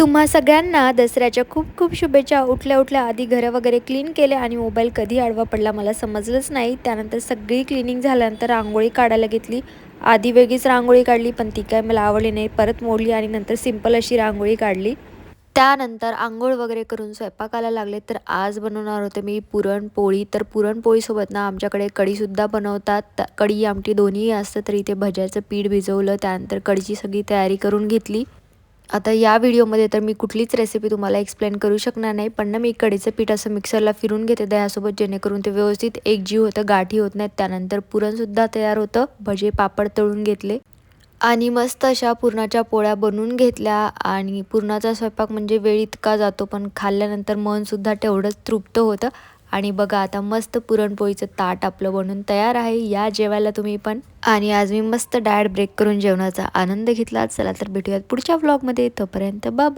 तुम्हा सगळ्यांना दसऱ्याच्या खूप खूप शुभेच्छा. उठल्या उठल्या आधी घरं वगैरे क्लीन केले आणि मोबाईल कधी आडवा पडला मला समजलंच नाही. त्यानंतर सगळी क्लिनिंग झाल्यानंतर रांगोळी काढायला घेतली. आधी वेगळीच रांगोळी काढली पण ती काय मला आवडली नाही. परत मोडली आणि नंतर सिंपल अशी रांगोळी काढली. त्यानंतर आंघोळ वगैरे करून स्वयंपाकाला लागले. तर आज बनवणार होते मी पुरणपोळी तर पुरणपोळीसोबत ना आमच्याकडे कढीसुद्धा बनवतात. त- कढी आमटी दोन्ही असतं. तर इथे भज्याचं पीठ भिजवलं. त्यानंतर कढीची सगळी तयारी करून घेतली. आता या व्हिडिओमध्ये तर मी कुठलीच रेसिपी तुम्हाला एक्सप्लेन करू शकणार नाही पण ना मी कढीचं पीठ असं मिक्सरला फिरून घेते दह्यासोबत जेणेकरून ते व्यवस्थित एक जीव होतं गाठी होत नाहीत. त्यानंतर पुरणसुद्धा तयार होतं भजे पापड तळून घेतले. आणि मस्त अशा पुरणाच्या पोळ्या बनवून घेतल्या. आणि पुरणाचा स्वयंपाक म्हणजे वेळ इतका जातो पण खाल्ल्यानंतर मनसुद्धा तेवढंच तृप्त होतं. आणि बघा आता मस्त पुरणपोळीचं ताट आपलं बनून तयार आहे. या जेवायला तुम्ही पण. आणि आज मी मस्त डायट ब्रेक करून जेवणाचा आनंद घेतला. चला तर भेटूयात पुढच्या व्लॉगमध्ये तोपर्यंत बाय